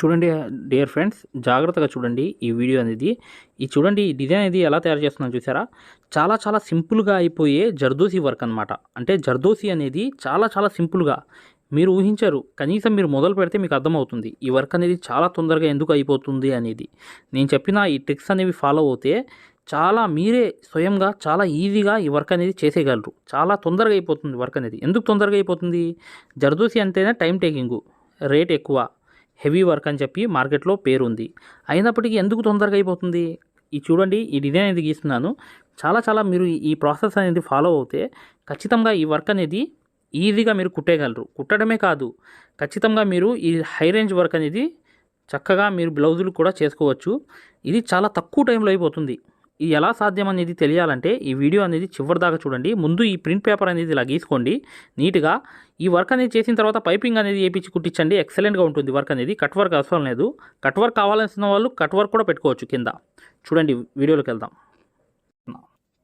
చూడండి dear friends జాగ్రత్తగా చూడండి ఈ వీడియో అనేది. ఈ చూడండి ఈ డిజైన్ అనేది ఎలా తయారు చేస్తున్నాను చూసారా? చాలా చాలా సింపుల్గా అయిపోయే జర్దోసి వర్క్ అనమాట అంటే జర్దోసి అనేది చాలా చాలా సింపుల్గా మీరు ఊహించారు కనీసం మీరు మొదలు పెడితే మీకు అర్థమవుతుంది. ఈ వర్క్ అనేది చాలా తొందరగా ఎందుకు అయిపోతుంది అనేది. నేను చెప్పిన ఈ ట్రిక్స్ అనేవి ఫాలో అవుతే చాలా మీరే స్వయంగా చాలా ఈజీగా ఈ వర్క్ అనేది చేసేయగలరు. చాలా తొందరగా అయిపోతుంది వర్క్ అనేది. ఎందుకు తొందరగా అయిపోతుంది? జర్దోసి అంటేనే టైం టేకింగ్ రేట్ ఎక్కువ. హెవీ వర్క్ అని చెప్పి మార్కెట్లో పేరుంది. అయినప్పటికీ ఎందుకు తొందరగా అయిపోతుంది? ఈ చూడండి ఈ డిజైన్ అనేది గీస్తున్నాను. చాలా చాలా మీరు ఈ- ఈ ప్రాసెస్ అనేది ఫాలో అవుతే ఖచ్చితంగా ఈ వర్క్ అనేది ఈజీగా మీరు కుట్టేయగలరు. కుట్టడమే కాదు ఖచ్చితంగా మీరు ఈ హై రేంజ్ వర్క్ అనేది చక్కగా మీరు బ్లౌజులు కూడా చేసుకోవచ్చు. ఇది చాలా తక్కువ టైంలో అయిపోతుంది. ఇది ఎలా సాధ్యం అనేది తెలియాలంటే ఈ వీడియో అనేది చివరిదాకా చూడండి. ముందు ఈ ప్రింట్ పేపర్ అనేది ఇలా గీసుకోండి. నీట్గా ఈ వర్క్ అనేది చేసిన తర్వాత పైపింగ్ అనేది వేయించి కుట్టించండి. ఎక్సలెంట్గా ఉంటుంది వర్క్ అనేది. కట్ వర్క్ అవసరం లేదు. కట్ వర్క్ కావాల్సిన వాళ్ళు కట్ వర్క్ కూడా పెట్టుకోవచ్చు కింద. చూడండి వీడియోలోకి వెళ్దాం.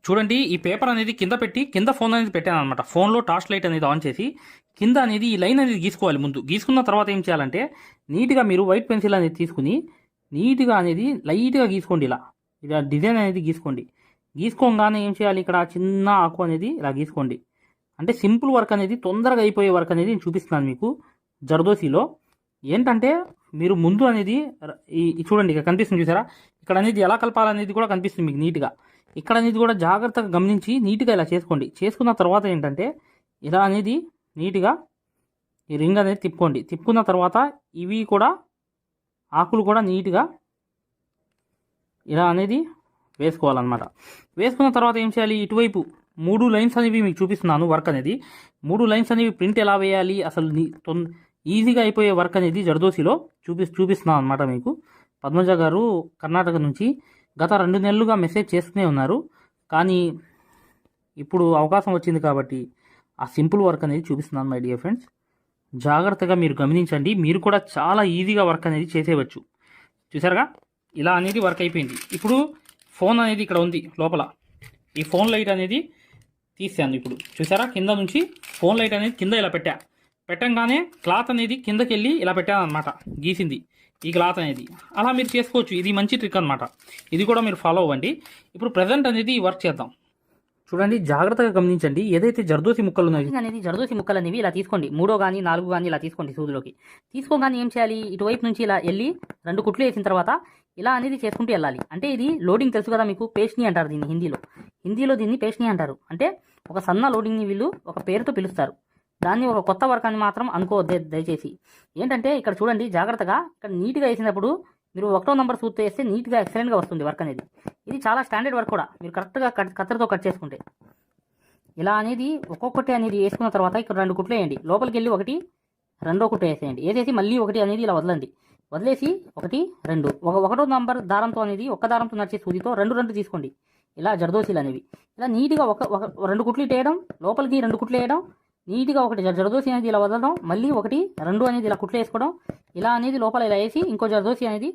చూడండి ఈ పేపర్ అనేది కింద పెట్టి కింద ఫోన్ అనేది పెట్టాను అనమాట ఫోన్లో టార్చ్ లైట్ అనేది ఆన్ చేసి కింద అనేది ఈ లైన్ అనేది గీసుకోవాలి ముందు. గీసుకున్న తర్వాత ఏం చేయాలంటే నీట్గా మీరు వైట్ పెన్సిల్ అనేది తీసుకుని నీట్గా అనేది లైట్గా గీసుకోండి ఇలా. ఇలా డిజైన్ అనేది గీసుకోండి. గీసుకోగానే ఏం చేయాలి? ఇక్కడ చిన్న ఆకు అనేది ఇలా గీసుకోండి. అంటే సింపుల్ వర్క్ అనేది తొందరగా అయిపోయే వర్క్ అనేది నేను చూపిస్తున్నాను మీకు జర్దోసిలో. ఏంటంటే మీరు ముందు అనేది ఈ ఈ చూడండి ఇక్కడ కనిపిస్తుంది చూసారా? ఇక్కడ అనేది ఎలా కలపాలనేది కూడా కనిపిస్తుంది మీకు నీట్గా. ఇక్కడ అనేది కూడా జాగ్రత్తగా గమనించి నీట్గా ఇలా చేసుకోండి. చేసుకున్న తర్వాత ఏంటంటే ఇలా అనేది నీట్గా ఈ రింగ్ అనేది తిప్పుకోండి. తిప్పుకున్న తర్వాత ఇవి కూడా ఆకులు కూడా నీట్గా ఇలా అనేది వేసుకోవాలన్నమాట. వేసుకున్న తర్వాత ఏం చేయాలి? ఇటువైపు మూడు లైన్స్ అనేవి మీకు చూపిస్తున్నాను వర్క్ అనేది. మూడు లైన్స్ అనేవి ప్రింట్ ఎలా వేయాలి? అసలు ఈజీగా అయిపోయే వర్క్ అనేది జర్దోసిలో చూపి చూపిస్తున్నాను అనమాట మీకు. పద్మజ గారు కర్ణాటక నుంచి గత రెండు నెలలుగా మెసేజ్ చేస్తూనే ఉన్నారు. కానీ ఇప్పుడు అవకాశం వచ్చింది కాబట్టి ఆ సింపుల్ వర్క్ అనేది చూపిస్తున్నాను మై డియర్ ఫ్రెండ్స్. జాగ్రత్తగా మీరు గమనించండి. మీరు కూడా చాలా ఈజీగా వర్క్ అనేది చేసేయవచ్చు. చూసారుగా ఇలా అనేది వర్క్ అయిపోయింది. ఇప్పుడు ఫోన్ అనేది ఇక్కడ ఉంది లోపల. ఈ ఫోన్ లైట్ అనేది తీసాను ఇప్పుడు. చూసారా? కింద నుంచి ఫోన్ లైట్ అనేది కింద ఇలా పెట్టా. పెట్టంగానే క్లాత్ అనేది కిందకి వెళ్ళి ఇలా పెట్టాను అనమాట గీసింది. ఈ క్లాత్ అనేది. అలా మీరు చేసుకోవచ్చు. ఇది మంచి ట్రిక్ అనమాట ఇది కూడా మీరు ఫాలో అవ్వండి. ఇప్పుడు ప్రజెంట్ అనేది వర్క్ చేద్దాం. చూడండి జాగ్రత్తగా గమనించండి. ఏదైతే జర్దోసి ముక్కలు ఉన్నాయి అనేది జర్దోసి ముక్కలు అనేవి ఇలా తీసుకోండి. మూడో కానీ నాలుగు కానీ ఇలా తీసుకోండి సూదులోకి. తీసుకోగానే ఏం చేయాలి? ఇటువైపు నుంచి ఇలా వెళ్ళి రెండు కుట్లు వేసిన తర్వాత ఇలా అనేది చేసుకుంటూ వెళ్ళాలి. అంటే ఇది లోడింగ్ తెలుసు కదా మీకు? పేస్ట్ని అంటారు దీన్ని హిందీలో. హిందీలో దీన్ని పేస్ట్ని అంటారు. అంటే ఒక సన్న లోడింగ్ని వీళ్ళు ఒక పేరుతో పిలుస్తారు. దాన్ని ఒక కొత్త వర్గాన్ని మాత్రం అనుకోవద్దే దయచేసి. ఏంటంటే ఇక్కడ చూడండి జాగ్రత్తగా ఇక్కడ నీట్గా వేసినప్పుడు మీరు ఒకటో నెంబర్ సూత్తో వేస్తే నీట్గా ఎక్సలెంట్గా వస్తుంది వర్క్ అనేది. ఇది చాలా స్టాండర్డ్ వర్క్ కూడా. మీరు కరెక్ట్గా కట్ కత్తెరతో కట్ చేసుకుంటే. ఇలా అనేది ఒక్కొక్కటి అనేది వేసుకున్న తర్వాత ఇక్కడ రెండు కుట్లు వేయండి. లోపలికి వెళ్ళి ఒకటి రెండో కుట్టు వేసేయండి. వేసేసి మళ్ళీ ఒకటి అనేది ఇలా వదలండి. వదిలేసి ఒకటి రెండు. ఒక ఒకటో నంబర్ దారంతో అనేది ఒక్క దారంతో నడిచే సూదితో రెండు రెండు తీసుకోండి. ఇలా జరదోసీలు అనేవి. ఇలా నీట్గా ఒక ఒక రెండు కుట్లు వేయడం లోపలికి రెండు కుట్లు వేయడం నీట్గా ఒకటి జరదోసి అనేది ఇలా వదలడం మళ్ళీ ఒకటి రెండు అనేది ఇలా కుట్లు వేసుకోవడం ఇలా అనేది లోపల ఇలా వేసి ఇంకో జరదోసి అనేది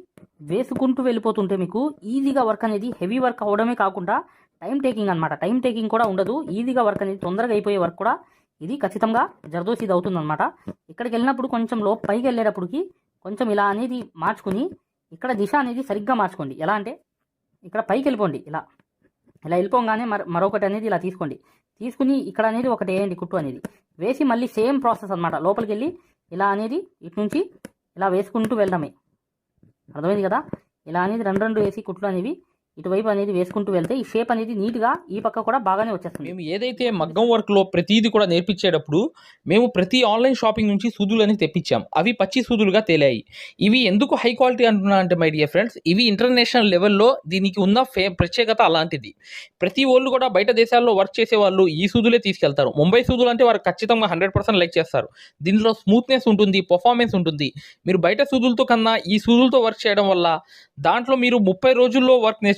వేసుకుంటూ వెళ్ళిపోతుంటే మీకు ఈజీగా వర్క్ అనేది హెవీ వర్క్ అవడమే కాకుండా టైం టేకింగ్ అనమాట టైం టేకింగ్ కూడా ఉండదు. ఈజీగా వర్క్ అనేది తొందరగా అయిపోయే వర్క్ కూడా ఇది ఖచ్చితంగా జర్దోసి అవుతుందన్నమాట. ఇక్కడికి వెళ్ళినప్పుడు కొంచెం లో పైకి వెళ్ళేటప్పటికి కొంచెం ఇలా అనేది మార్చుకుని ఇక్కడ దిశ అనేది సరిగ్గా మార్చుకోండి. ఎలా అంటే ఇక్కడ పైకి వెళ్ళిపోండి. ఇలా. ఇలా వెళ్ళిపోగానే మర మరొకటి అనేది ఇలా తీసుకోండి. తీసుకుని ఇక్కడ అనేది ఒకటి వేయండి కుట్టు అనేది. వేసి మళ్ళీ సేమ్ ప్రాసెస్ అనమాట లోపలికి వెళ్ళి ఇలా అనేది ఇటు నుంచి ఇలా వేసుకుంటూ వెళ్ళడమే. అర్థమైంది కదా? ఇలా అనేది రెండు రెండు వేసి కుట్లు అనేవి ఇటువైపు అనేది వేసుకుంటూ వెళ్తే ఈ షేప్ అనేది నీట్గా ఈ పక్క కూడా బాగానే వచ్చేస్తుంది. మేము ఏదైతే మగ్గం వర్క్లో ప్రతిదీ కూడా నేర్పించేటప్పుడు మేము ప్రతి ఆన్లైన్ షాపింగ్ నుంచి సూదులని తెప్పించాం. అవి పచ్చి సూదులుగా తేలాయి. ఇవి ఎందుకు హై క్వాలిటీ అంటున్నా అంటే మై డియర్ ఫ్రెండ్స్ ఇవి ఇంటర్నేషనల్ లెవెల్లో దీనికి ఉన్న ఫే ప్రత్యేకత అలాంటిది. ప్రతి వాళ్ళు కూడా బయట దేశాల్లో వర్క్ చేసే వాళ్ళు ఈ సూదులే తీసుకెళ్తారు. ముంబై సూదులు అంటే వారు ఖచ్చితంగా హండ్రెడ్ పర్సెంట్ లైక్ చేస్తారు. దీనిలో స్మూత్నెస్ ఉంటుంది పర్ఫార్మెన్స్ ఉంటుంది. మీరు బయట సూదులతో కన్నా ఈ సూదులతో వర్క్ చేయడం వల్ల దాంట్లో మీరు ముప్పై రోజుల్లో వర్క్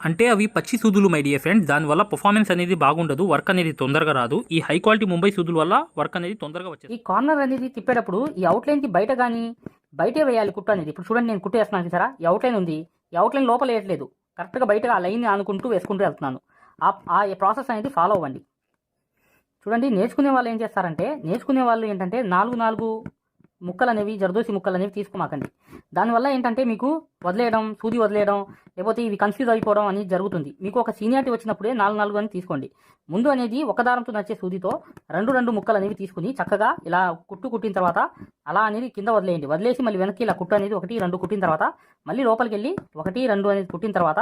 అంటే అవి పచ్చి సూదులు మై డియర్ ఫ్రెండ్ దానివల్ల పర్ఫార్మెన్స్ అనేది బాగుండదు వర్క్ అనేది తొందరగా రాదు. ఈ హై క్వాలిటీ ముంబై సూదుల వల్ల వర్క్ అనేది తొందరగా వచ్చేది ఈ కార్నర్ అనేది తిప్పేటప్పుడు ఈ అవుట్లైన్కి బయట కానీ బయటే వేయాలి కుట్టు అనేది. ఇప్పుడు చూడండి నేను కుట్టు వేస్తున్నాను సరే ఈ అవుట్లైన్ ఉంది. ఈ అవుట్లైన్ లోపల వేయట్లేదు. కరెక్ట్గా బయటగా ఆ లైన్ ఆనుకుంటూ వేసుకుంటూ వెళ్తున్నాను. ఆ ఆ ప్రాసెస్ అనేది ఫాలో అవ్వండి. చూడండి నేర్చుకునే వాళ్ళు ఏం చేస్తారంటే నేర్చుకునే వాళ్ళు ఏంటంటే నాలుగు నాలుగు ముక్కలు అనేవి జరదోసి ముక్కలు అనేవి తీసుకోమాకండి. దానివల్ల ఏంటంటే మీకు వదిలేయడం సూది వదిలేయడం లేకపోతే ఇవి కన్ఫ్యూజ్ అయిపోవడం అనేది జరుగుతుంది. మీకు ఒక సీనియారిటీ వచ్చినప్పుడే నాలుగు నాలుగు అని తీసుకోండి. ముందు అనేది ఒక దారంతో నచ్చే సూదితో రెండు రెండు ముక్కలు అనేవి తీసుకుని చక్కగా ఇలా కుట్టు కుట్టిన తర్వాత అలా అనేది కింద వదిలేయండి. వదిలేసి మళ్ళీ వెనక్కి ఇలా కుట్టు అనేది ఒకటి రెండు కుట్టిన తర్వాత మళ్ళీ లోపలికి వెళ్ళి ఒకటి రెండు అనేది కుట్టిన తర్వాత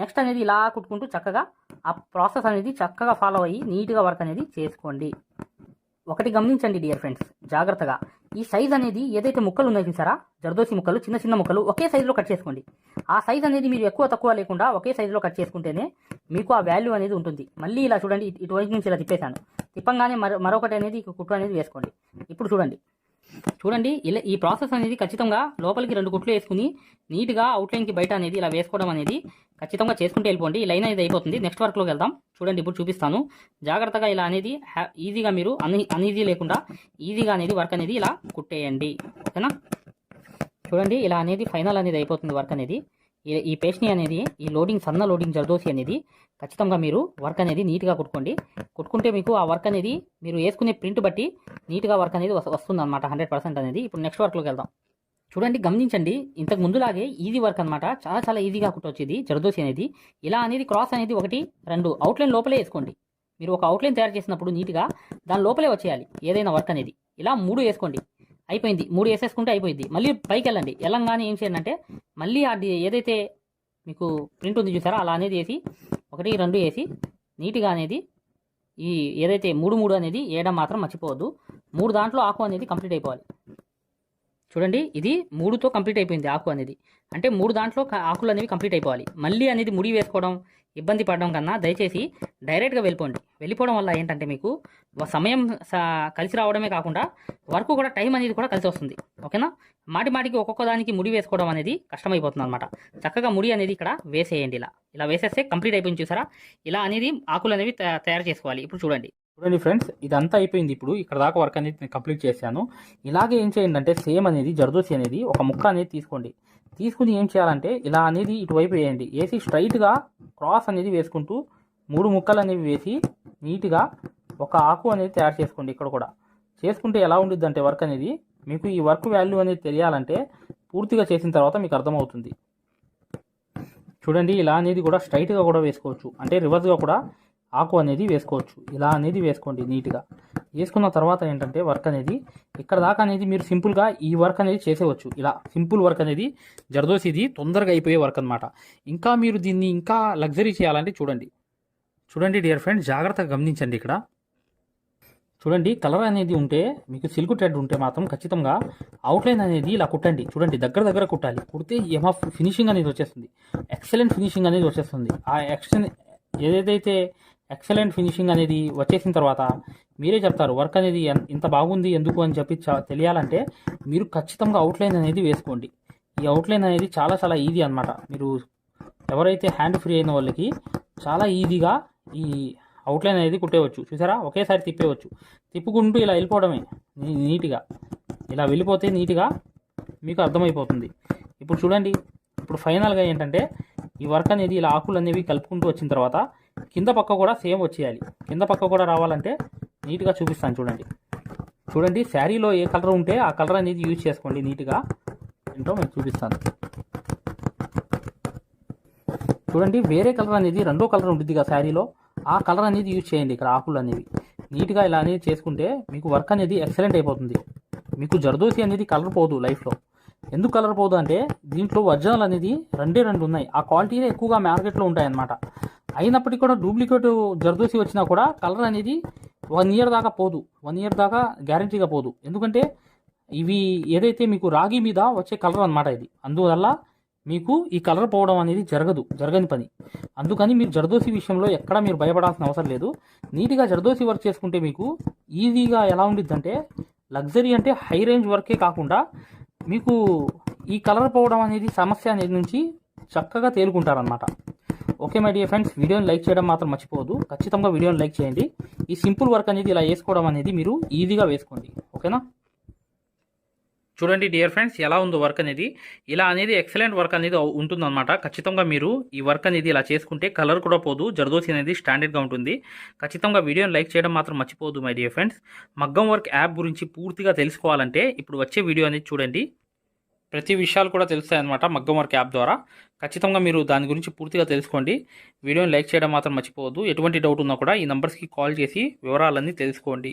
నెక్స్ట్ అనేది ఇలా కుట్టుకుంటూ చక్కగా ఆ ప్రాసెస్ అనేది చక్కగా ఫాలో అయ్యి నీట్గా వర్క్ అనేది చేసుకోండి. ఒకటి గమనించండి డియర్ ఫ్రెండ్స్ జాగ్రత్తగా. ఈ సైజ్ అనేది ఏదైతే ముక్కలు ఉన్నాయి చూసారా? జర్దోసి ముక్కలు చిన్న చిన్న ముక్కలు ఒకే సైజులో కట్ చేసుకోండి. ఆ సైజ్ అనేది మీరు ఎక్కువ తక్కువ లేకుండా ఒకే సైజులో కట్ చేసుకుంటేనే మీకు ఆ వాల్యూ అనేది ఉంటుంది. మళ్ళీ ఇలా చూడండి ఇటువైపు నుంచి ఇలా తిప్పేశాను. తిప్పంగానే మరొకటి అనేది కుట్టు అనేది వేసుకోండి. ఇప్పుడు చూడండి. చూడండి ఇలా ఈ ప్రాసెస్ అనేది ఖచ్చితంగా లోపలికి రెండు కుట్లు వేసుకుని నీట్గా అవుట్లైన్కి బయట అనేది ఇలా వేసుకోవడం అనేది ఖచ్చితంగా చేసుకుంటూ వెళ్ళిపోండి. ఈ లైన్ అనేది అయిపోతుంది. నెక్స్ట్ వర్క్లోకి వెళ్దాం. చూడండి ఇప్పుడు చూపిస్తాను. జాగ్రత్తగా ఇలా అనేది హ్యా- ఈజీగా మీరు అన్ అన్ఈజీ లేకుండా ఈజీగా అనేది వర్క్ అనేది ఇలా కుట్టేయండి. ఓకేనా? చూడండి ఇలా అనేది ఫైనల్ అనేది అయిపోతుంది వర్క్ అనేది. ఈ- పేస్ట్ని అనేది ఈ లోడింగ్ సన్న లోడింగ్ జర్దోసి అనేది ఖచ్చితంగా మీరు వర్క్ అనేది నీట్గా కుట్టుకోండి. కుట్టుకుంటే మీకు ఆ వర్క్ అనేది మీరు వేసుకునే ప్రింట్ బట్టి నీట్గా వర్క్ అనేది వస్తుంది అనమాట హండ్రెడ్ పర్సెంట్ అనేది. ఇప్పుడు నెక్స్ట్ వర్క్లోకి వెళ్దాం. చూడండి గమనించండి. ఇంతకు ముందులాగే ఈజీ వర్క్ అనమాట చాలా చాలా ఈజీగా కుట్టొచ్చేది జరదోసి అనేది. ఇలా అనేది క్రాస్ అనేది ఒకటి రెండు అవుట్లైన్ లోపలే వేసుకోండి. మీరు ఒక అవుట్లైన్ తయారు చేసినప్పుడు నీట్గా దాని లోపలే వచ్చేయాలి ఏదైనా వర్క్ అనేది. ఇలా మూడు వేసుకోండి. అయిపోయింది. మూడు వేసేసుకుంటే అయిపోయింది. మళ్ళీ పైకి వెళ్ళండి వెళ్ళంగానే ఏం చేయండి అంటే మళ్ళీ అది ఏదైతే మీకు ప్రింట్ ఉంది చూసారా అలా అనేది వేసి ఒకటి రెండు వేసి నీట్గా అనేది ఈ ఏదైతే మూడు మూడు అనేది వేయడం మాత్రం మర్చిపోవద్దు. మూడు దాంట్లో ఆకు అనేది కంప్లీట్ అయిపోవాలి. చూడండి ఇది మూడుతో కంప్లీట్ అయిపోయింది ఆకు అనేది. అంటే మూడు దాంట్లో ఆకులు అనేవి కంప్లీట్ అయిపోవాలి. మళ్ళీ అనేది ముడి వేసుకోవడం ఇబ్బంది పడడం కన్నా దయచేసి డైరెక్ట్గా వెళ్ళిపోండి. వెళ్ళిపోవడం వల్ల ఏంటంటే మీకు సమయం స- కలిసి రావడమే కాకుండా వర్క్ కూడా టైం అనేది కూడా కలిసి వస్తుంది. ఓకేనా? మాటి మాటికి ఒక్కొక్క దానికి ముడి వేసుకోవడం అనేది కష్టమైపోతుంది అనమాట చక్కగా ముడి అనేది ఇక్కడ వేసేయండి ఇలా. ఇలా వేసేస్తే కంప్లీట్ అయిపోయింది చూసారా? ఇలా అనేది ఆకులు అనేవి తయారు చేసుకోవాలి. ఇప్పుడు చూడండి. చూడండి ఫ్రెండ్స్ ఇదంతా అయిపోయింది ఇప్పుడు. ఇక్కడ దాకా వర్క్ అనేది నేను కంప్లీట్ చేశాను. ఇలాగే ఏం చేయండి అంటే సేమ్ అనేది జర్దోసి అనేది ఒక ముక్క అనేది తీసుకోండి. తీసుకుని ఏం చేయాలంటే ఇలా అనేది ఇటువైపు వేయండి. వేసి స్ట్రైట్గా క్రాస్ అనేది వేసుకుంటూ మూడు ముక్కలు అనేవి వేసి నీట్గా ఒక ఆకు అనేది తయారు చేసుకోండి ఇక్కడ కూడా. చేసుకుంటే ఎలా ఉండిద్ది అంటే వర్క్ అనేది మీకు ఈ వర్క్ వాల్యూ అనేది తెలియాలంటే పూర్తిగా చేసిన తర్వాత మీకు అర్థమవుతుంది. చూడండి ఇలా అనేది కూడా స్ట్రైట్గా కూడా వేసుకోవచ్చు. అంటే రివర్స్గా కూడా ఆకు అనేది వేసుకోవచ్చు. ఇలా అనేది వేసుకోండి నీట్గా. వేసుకున్న తర్వాత ఏంటంటే వర్క్ అనేది ఇక్కడ దాకా అనేది మీరు సింపుల్గా ఈ వర్క్ అనేది చేసేవచ్చు. ఇలా సింపుల్ వర్క్ అనేది జరదోసిది తొందరగా అయిపోయే వర్క్ అనమాట ఇంకా మీరు దీన్ని ఇంకా లగ్జరీ చేయాలంటే చూడండి. చూడండి డియర్ ఫ్రెండ్ జాగ్రత్తగా గమనించండి ఇక్కడ. చూడండి కలర్ అనేది ఉంటే మీకు సిల్క్ థ్రెడ్ ఉంటే మాత్రం ఖచ్చితంగా అవుట్లైన్ అనేది ఇలా కుట్టండి. చూడండి దగ్గర దగ్గర కుట్టాలి. కుడితే ఏమో ఫినిషింగ్ అనేది వచ్చేస్తుంది. ఎక్సలెంట్ ఫినిషింగ్ అనేది వచ్చేస్తుంది. ఆ ఎక్సెన్ ఏదైతే ఎక్సలెంట్ ఫినిషింగ్ అనేది వచ్చేసిన తర్వాత మీరే చెప్తారు వర్క్ అనేది ఇంత బాగుంది ఎందుకు అని చెప్పి తెలియాలంటే మీరు ఖచ్చితంగా అవుట్లైన్ అనేది వేసుకోండి. ఈ అవుట్లైన్ అనేది చాలా చాలా ఈజీ అన్నమాట. మీరు ఎవరైతే హ్యాండ్ ఫ్రీ అయిన వాళ్ళకి చాలా ఈజీగా ఈ అవుట్లైన్ అనేది కుట్టేవచ్చు. చూసారా? ఒకేసారి తిప్పేవచ్చు. తిప్పుకుంటూ ఇలా వెళ్ళిపోవడమే నీట్గా. ఇలా వెళ్ళిపోతే నీట్గా మీకు అర్థమైపోతుంది. ఇప్పుడు చూడండి. ఇప్పుడు ఫైనల్గా ఏంటంటే ఈ వర్క్ అనేది ఇలా ఆకులు అనేవి కలుపుకుంటూ వచ్చిన తర్వాత కింద పక్క కూడా సేమ్ వచ్చేయాలి. కింద పక్క కూడా రావాలంటే నీట్గా చూపిస్తాను చూడండి. చూడండి శారీలో ఏ కలర్ ఉంటే ఆ కలర్ అనేది యూజ్ చేసుకోండి నీట్గా. ఏంటో మీకు చూపిస్తాను. చూడండి వేరే కలర్ అనేది రెండో కలర్ ఉంటుంది కదా శారీలో. ఆ కలర్ అనేది యూజ్ చేయండి ఇక్కడ ఆకులు అనేవి. నీట్గా ఇలా అనేది చేసుకుంటే మీకు వర్క్ అనేది ఎక్సలెంట్ అయిపోతుంది. మీకు జర్దోసి అనేది కలర్ పోదు లైఫ్లో. ఎందుకు కలర్ పోదు అంటే దీంట్లో ఒరిజినల్ అనేది రెండే రెండు ఉన్నాయి. ఆ క్వాలిటీనే ఎక్కువగా మార్కెట్లో ఉంటాయన్నమాట. అయినప్పటికీ కూడా డూప్లికేట్ జర్దోసి వచ్చినా కూడా కలర్ అనేది వన్ ఇయర్ దాకా పోదు. వన్ ఇయర్ దాకా గ్యారంటీగా పోదు. ఎందుకంటే ఇవి ఏదైతే మీకు రాగి మీద వచ్చే కలర్ అన్నమాట ఇది. అందువల్ల మీకు ఈ కలర్ పోవడం అనేది జరగదు. జరగని పని. అందుకని మీరు జర్దోసి విషయంలో ఎక్కడ మీరు భయపడాల్సిన అవసరం లేదు. నీట్గా జర్దోసి వర్క్ చేసుకుంటే మీకు ఈజీగా ఎలా ఉండిద్దంటే లగ్జరీ అంటే హై రేంజ్ వర్కే కాకుండా మీకు ఈ కలర్ పోవడం అనేది సమస్య అనేది నుంచి చక్కగా తేలుకుంటారనమాట ఓకే మై డియర్ ఫ్రెండ్స్ వీడియోని లైక్ చేయడం మాత్రం మర్చిపోవద్దు. ఖచ్చితంగా వీడియోని లైక్ చేయండి. ఈ సింపుల్ వర్క్ అనేది ఇలా వేసుకోవడం అనేది మీరు ఈజీగా వేసుకోండి. ఓకేనా చూడండి డియర్ ఫ్రెండ్స్ ఎలా ఉందో వర్క్ అనేది? ఇలా అనేది ఎక్సలెంట్ వర్క్ అనేది ఉంటుందన్నమాట. ఖచ్చితంగా మీరు ఈ వర్క్ అనేది ఇలా చేసుకుంటే కలర్ కూడా పోదు జర్దోసి అనేది స్టాండర్డ్గా ఉంటుంది. ఖచ్చితంగా వీడియోని లైక్ చేయడం మాత్రం మర్చిపోదు మై డియర్ ఫ్రెండ్స్ మగ్గం వర్క్ యాప్ గురించి పూర్తిగా తెలుసుకోవాలంటే ఇప్పుడు వచ్చే వీడియో అనేది చూడండి. ప్రతి విషయాలు కూడా తెలుస్తాయి అనమాట మగ్గం వర్క్ యాప్ ద్వారా. ఖచ్చితంగా మీరు దాని గురించి పూర్తిగా తెలుసుకోండి. వీడియోని లైక్ చేయడం మాత్రం మర్చిపోవద్దు. ఎటువంటి డౌట్ ఉన్నా కూడా ఈ నెంబర్స్కి కాల్ చేసి వివరాలన్నీ తెలుసుకోండి.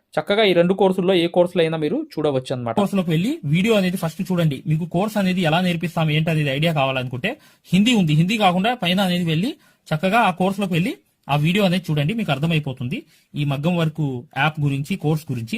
చక్కగా ఈ రెండు కోర్సుల్లో ఏ కోర్సులో అయినా మీరు చూడవచ్చు అనమాట కోర్సులోకి వెళ్ళి వీడియో అనేది ఫస్ట్ చూడండి. మీకు కోర్స్ అనేది ఎలా నేర్పిస్తాం ఏంటి అనేది ఐడియా కావాలనుకుంటే హిందీ ఉంది. హిందీ కాకుండా పైన అనేది వెళ్ళి చక్కగా ఆ కోర్సులోకి వెళ్ళి ఆ వీడియో అనేది చూడండి. మీకు అర్థమైపోతుంది. ఈ మగ్గం వరకు యాప్ గురించి కోర్స్ గురించి